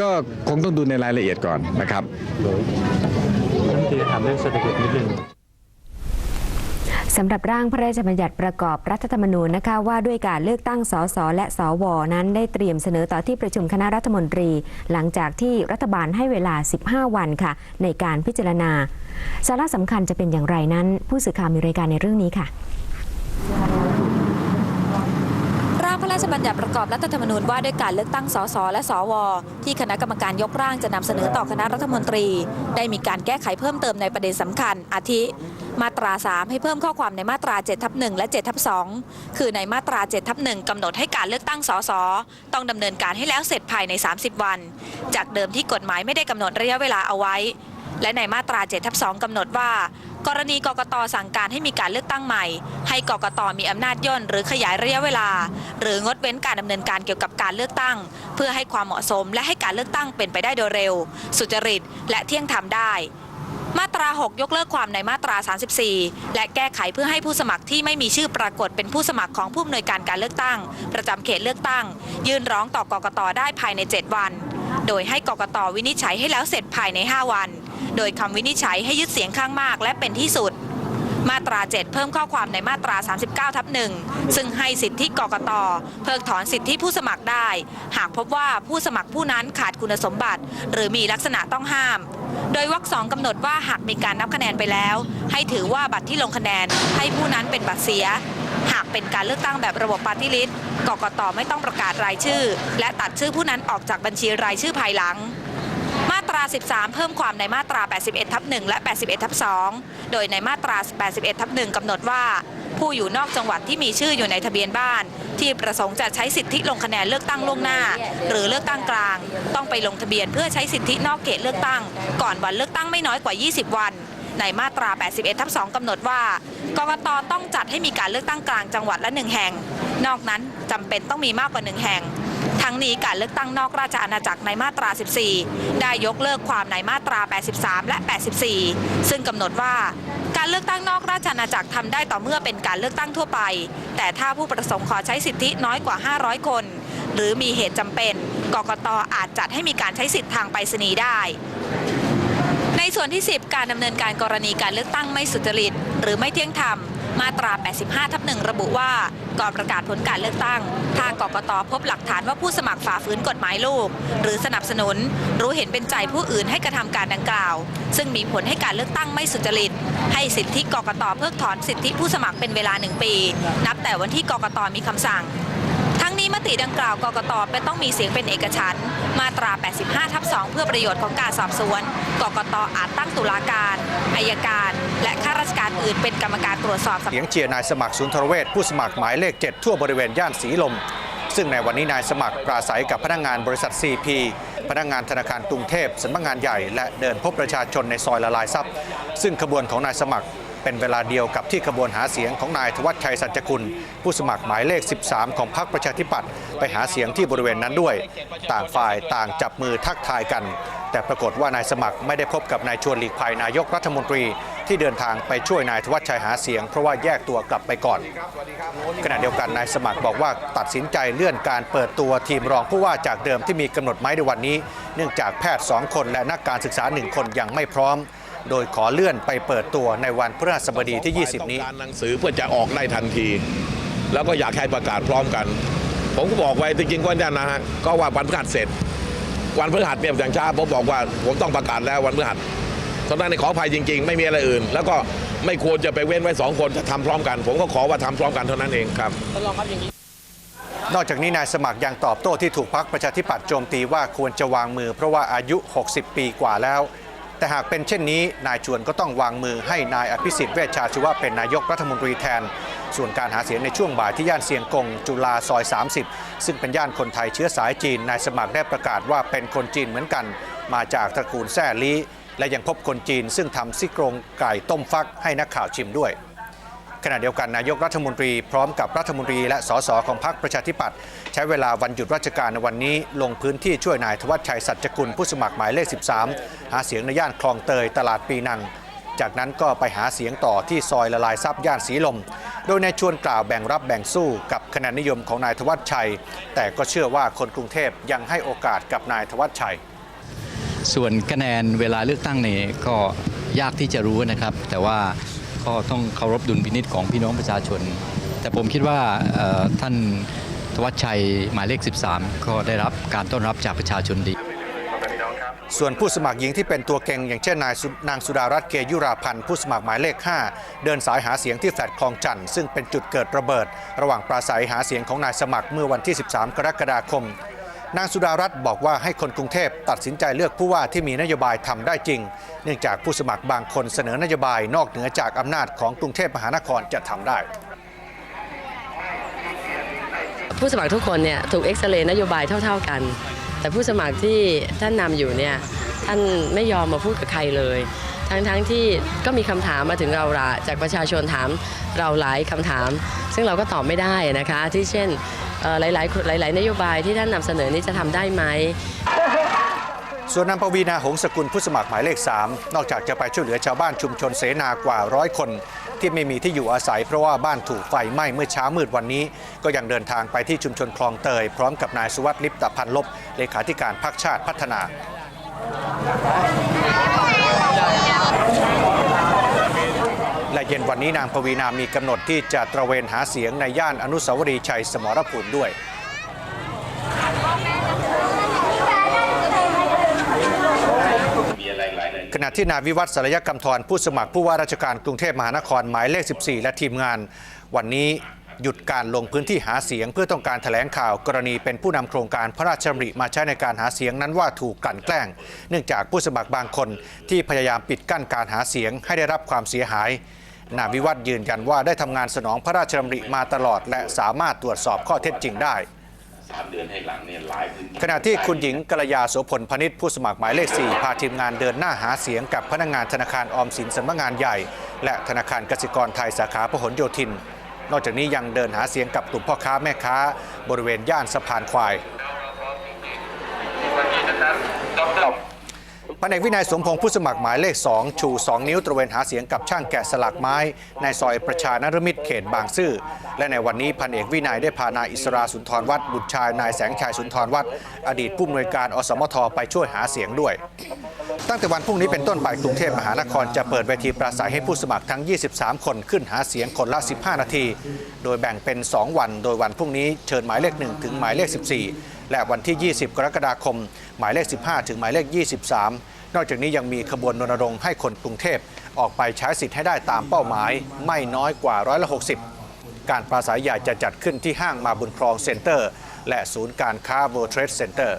ก็คงต้องดูในรายละเอียดก่อนนะครับรัฐมนตรีถามเรื่องเศรษฐกิจนิดนึงสำหรับร่างพระราชบัญญัติประกอบรัฐธรรมนูญนะคะว่าด้วยการเลือกตั้งสสและสวนั้นได้เตรียมเสนอต่อที่ประชุมคณะรัฐมนตรี หลังจากที่รัฐบาลให้เวลา 15 วันค่ะ ในการพิจารณา สาระสำคัญจะเป็นอย่างไรนั้น ผู้สื่อข่าวมีรายการในเรื่องนี้ค่ะ รางพระราชบัญญัติประกอบรัฐธรรมนูญว่าด้วยการเลือกตั้งสสและสว ที่คณะกรรมการยกร่างจะนำเสนอต่อคณะรัฐมนตรี ได้มีการแก้ไขเพิ่มเติมในประเด็นสำคัญ อาทิ มาตรา 3 ให้เพิ่มข้อความในมาตรา7ทับ1และ7ทับ2คือในมาตรา7ทับ1กำหนดให้การเลือกตั้งสสต้องดำเนินการให้แล้วเสร็จภายใน 30 วัน จากเดิมที่กฎหมายไม่ได้กำหนดระยะเวลาเอาไว้ และในมาตรา7ทับ2กำหนดว่า กรณีกกตสั่งการให้มีการเลือกตั้งใหม่ ให้กกตมีอำนาจย่นหรือขยายระยะเวลา หรืองดเว้นการดำเนินการเกี่ยวกับการเลือกตั้ง เพื่อให้ความเหมาะสมและให้การเลือกตั้งเป็นไปได้โดยเร็ว สุจริต และเที่ยงธรรมได้มาตรา 6 ยกเลิกความในมาตรา 34 และแก้ไขเพื่อให้ผู้สมัครที่ไม่มีชื่อปรากฏเป็นผู้สมัครของผู้อำนวยการการเลือกตั้ง ประจำเขตเลือกตั้ง ยื่นร้องต่อกกตได้ภายใน 7 วัน โดยให้กกตวินิจฉัยให้แล้วเสร็จภายใน 5 วัน โดยคำวินิจฉัยให้ยึดเสียงข้างมากและเป็นที่สุด มาตรา 7 เพิ่มข้อความในมาตรา 39 ทับหนึ่งซึ่งให้สิทธิกกตเพิกถอนสิทธิผู้สมัครได้ หากพบว่าผู้สมัครผู้นั้นขาดคุณสมบัติ หรือมีลักษณะต้องห้าม โดยวรรคสองกำหนดว่าหากมีการนับคะแนนไปแล้ว ให้ถือว่าบัตรที่ลงคะแนนให้ผู้นั้นเป็นบัตรเสียหากเป็นการเลือกตั้งแบบระบบปาร์ตี้ลิสต์กกตไม่ต้องประกาศรายชื่อ และตัดชื่อผู้นั้นออกจากบัญชีรายชื่อภายหลัง มาตรา 13 เพิ่มความในมาตรา 81 ทับ 1 และ 81 ทับ 2 โดยในมาตรา 81 ทับ 1กำหนดว่า ผู้อยู่นอกจังหวัดที่มีชื่ออยู่ในทะเบียนบ้าน ที่ประสงค์จะใช้สิทธิลงคะแนนเลือกตั้งล่วงหน้า หรือเลือกตั้งกลาง ต้องไปลงทะเบียนเพื่อใช้สิทธินอกเขตเลือกตั้ง ก่อนวันเลือกตั้งไม่น้อยกว่า 20 วันในมาตรา 81 ทับ 2 กำหนดว่ากกตต้องจัดให้มีการเลือกตั้งกลางจังหวัดละหนึ่งแห่ง นอกนั้นจำเป็นต้องมีมากกว่าหนึ่งแห่ง ทั้งนี้การเลือกตั้งนอกราชอาณาจักรในมาตรา 14 ได้ยกเลิกความในมาตรา 83 และ 84 ซึ่งกำหนดว่าการเลือกตั้งนอกราชอาณาจักรทำได้ต่อเมื่อเป็นการเลือกตั้งทั่วไป แต่ถ้าผู้ประสงค์ขอใช้สิทธิน้อยกว่า 500 คน หรือมีเหตุจำเป็น กกตอาจจัดให้มีการใช้สิทธิทางไปรษณีย์ได้ ในส่วนที่ 10 การดำเนินการกรณีการเลือกตั้งไม่สุจริต หรือไม่เที่ยงธรรม มาตรา 85 ทับหนึ่งระบุว่า ก่อนประกาศผลการเลือกตั้ง ถ้ากกตพบหลักฐานว่าผู้สมัครฝ่าฝืนกฎหมายลูก หรือสนับสนุน รู้เห็นเป็นใจผู้อื่นให้กระทำการดังกล่าว ซึ่งมีผลให้การเลือกตั้งไม่สุจริต ให้สิทธิกกตเพิกถอนสิทธิผู้สมัครเป็นเวลาหนึ่งปี นับแต่วันที่กกตมีคำสั่ง นี้มติดังกล่าวกกตเป็นต้องมีเสียงเป็นเอกฉันท์มาตรา 85 ทับ 2 เพื่อประโยชน์ของการสอบสวน กกตอาจตั้งตุลาการอายการ และข้าราชการอื่นเป็นกรรมการตรวจสอบเสียงเชียร์นายสมัครสุนทรเวชผู้สมัครหมายเลข 7 ทั่วบริเวณย่านสีลม ซึ่งในวันนี้นายสมัครปราศัยกับพนักงานบริษัท CP พนักงานธนาคารกรุงเทพสำนักงานใหญ่ และเดินพบประชาชนในซอยละลายทรัพย์ ซึ่งขบวนของนายสมัคร เป็นเวลาเดียวกับที่ขบวนหาเสียงของนายธวัชชัยสัจจกุล ผู้สมัครหมายเลข 13 ของพรรคประชาธิปัตย์ไปหาเสียงที่บริเวณนั้นด้วย ต่างฝ่ายต่างจับมือทักทายกัน แต่ปรากฏว่านายสมัครไม่ได้พบกับนายชวนหลีกภัยนายกรัฐมนตรี ที่เดินทางไปช่วยนายธวัชชัยหาเสียง เพราะว่าแยกตัวกลับไปก่อน ขณะเดียวกันนายสมัครบอกว่าตัดสินใจเลื่อนการเปิดตัวทีมรองผู้ว่าจากเดิมที่มีกำหนดไม้ในวันนี้ เนื่องจากแพทย์ 2 คนและนักการศึกษา 1 คนยังไม่พร้อม โดยขอเลื่อนไปเปิดตัวในวันพฤหัสบดีที่ 20 นี้การหนังสือเพื่อจะออกได้ทันที แล้วก็อยากให้ประกาศพร้อมกัน ผมก็บอกไว้จริงๆว่าเนี่ยนะฮะก็ว่าวันพฤหัสเสร็จ วันพฤหัสเนี่ยอย่างช้าผมบอกว่าผมต้องประกาศแล้ววันพฤหัสตอนนั้นในขออภัยจริง ๆ ไม่มีอะไรอื่น แล้วก็ไม่ควรจะไปเว้นไว้สองคนจะทำพร้อมกัน ผมก็ขอว่าทำพร้อมกันเท่านั้นเองครับนอกจากนี้นายสมัครยังตอบโต้ที่ถูกพักประชาธิปัตย์โจมตีว่าควรจะวางมือเพราะว่าอายุ 60 ปีกว่าแล้ว แต่หากเป็นเช่นนี้นายชวนก็ต้องวางมือให้นายอภิสิทธิ์เวชชาชีวะเป็นนายกรัฐมนตรีแทน ส่วนการหาเสียงในช่วงบ่ายที่ย่านเซียงกง จุฬาซอย 30 ซึ่งเป็นย่านคนไทยเชื้อสายจีนนายสมัครได้ประกาศว่าเป็นคนจีนเหมือนกัน มาจากตระกูลแซ่ลีและยังพบคนจีนซึ่งทำซี่โครงไก่ต้มฟักให้นักข่าวชิมด้วย ขณะเดียวกันนายกรัฐมนตรีพร้อมกับรัฐมนตรีและสสของพรรคประชาธิปัตย์ใช้เวลาวันหยุดราชการในวันนี้ ลงพื้นที่ช่วยนายธวัชชัยสัจจกุลผู้สมัครหมายเลข 13 หาเสียงในย่านคลองเตยตลาดปีนัง จากนั้นก็ไปหาเสียงต่อที่ซอยละลายซับย่านสีลม โดยนายชวนกล่าวแบ่งรับแบ่งสู้กับคะแนนนิยมของนายธวัชชัย แต่ก็เชื่อว่าคนกรุงเทพยังให้โอกาสกับนายธวัชชัย ส่วนคะแนนเวลาเลือกตั้งนี่ก็ยากที่จะรู้นะครับ แต่ว่า ก็ต้องเคารพดุลพินิษของพี่น้องประชาชน แต่ผมคิดว่าท่านธวัชชัยหมายเลข 13 ก็ได้รับการต้อนรับจากประชาชนดีส่วนผู้สมัครหญิงที่เป็นตัวเก่งอย่างเช่นนายนางสุดารัตน์เกยุราพันธ์ผู้สมัครหมายเลข 5 เดินสายหาเสียงที่แฟลตคลองจันทร์ซึ่งเป็นจุดเกิดระเบิด ระหว่างปราศัยหาเสียงของนายสมัครเมื่อวันที่ 13 กรกฎาคม นางสุดารัตน์บอกว่าให้คนกรุงเทพตัดสินใจเลือกผู้ว่าที่มีนโยบายทำได้จริง เนื่องจากผู้สมัครบางคนเสนอนโยบายนอกเหนือจากอำนาจของกรุงเทพมหานครจะทำได้ ผู้สมัครทุกคนเนี่ยถูกเอ็กซเรย์นโยบายเท่า ๆกัน แต่ผู้สมัครที่ท่านนำอยู่เนี่ยท่านไม่ยอมมาพูดกับใครเลย ทั้งๆที่ก็มีคำถามมาถึงเราละจากประชาชนถามเราหลายคำถาม ซึ่งเราก็ตอบไม่ได้นะคะที่เช่น หลาย ๆ หลาย ๆ นโยบายที่ท่านนำเสนอนี้จะทำได้ไหมส่วนนางปวีนาหงสกุลผู้สมัครหมายเลข 3 นอกจากจะไปช่วยเหลือชาวบ้านชุมชนเสนากว่าร้อยคน ที่ไม่มีที่อยู่อาศัยเพราะว่าบ้านถูกไฟไหม้เมื่อเช้ามืดวันนี้ ก็ยังเดินทางไปที่ชุมชนคลองเตย พร้อมกับนายสุวัสดิ์ลิปตพันลบเลขาธิการพรรคชาติพัฒนา และเย็นวันนี้นางปวีนามีกำหนดที่จะตระเวนหาเสียงในย่านอนุสาวรีย์ชัยสมรภูมิด้วยขณะที่นายวิวัฒน์สารยกรรมธรผู้สมัครผู้ว่าราชการกรุงเทพมหานครหมายเลข 14 และทีมงาน วันนี้หยุดการลงพื้นที่หาเสียงเพื่อต้องการแถลงข่าวกรณีเป็นผู้นำโครงการพระราชดำริมาใช้ในการหาเสียงนั้นว่าถูกกลั่นแกล้ง เนื่องจากผู้สมัครบางคนที่พยายามปิดกั้นการหาเสียงให้ได้รับความเสียหาย นายวิวัฒน์ยืนยันว่าได้ทำงานสนองพระราชดำริมาตลอด และสามารถตรวจสอบข้อเท็จจริงได้ขณะที่คุณหญิงกัลยาโสพลพนิษฐ์ผู้สมัครหมายเลข 4 พาทีมงานเดินหน้าหาเสียงกับพนักงานธนาคารออมสินสำนักงานใหญ่ และธนาคารกสิกรไทยสาขาพหลโยธิน นอกจากนี้ยังเดินหาเสียงกับกลุ่มพ่อค้าแม่ค้า บริเวณย่านสะพานควาย พันเอกวินัยสมพงษ์ผู้สมัครหมายเลข 2 ชู 2 นิ้วตระเวนหาเสียงกับช่างแกะสลักไม้ ในซอยประชานรมิตรเขตบางซื่อ และในวันนี้พันเอกวินัยได้พานายอิสราสุนทรวัฒน์บุตรชายนายแสงชัยสุนทรวัฒน์อดีตผู้อำนวยการอสมทไปช่วยหาเสียงด้วย ตั้งแต่วันพรุ่งนี้เป็นต้นไปกรุงเทพมหานครจะเปิดเวทีปราศัยให้ผู้สมัครทั้ง 23 คนขึ้นหาเสียงคนละ 15 นาที โดยแบ่งเป็น 2 วัน โดยวันพรุ่งนี้เชิญหมายเลข 1 ถึงหมายเลข 14 และวันที่ 20 กรกฎาคม หมายเลข 15 ถึงหมายเลข 23 นอกจากนี้ยังมีขบวนรณรงค์ให้คนกรุงเทพออกไปใช้สิทธิ์ให้ได้ตามเป้าหมาย ไม่น้อยกว่าร้อยละ60 การปราศัยใหญ่จะจัดขึ้นที่ห้างมาบุญครองเซ็นเตอร์ และศูนย์การค้า World Trade Center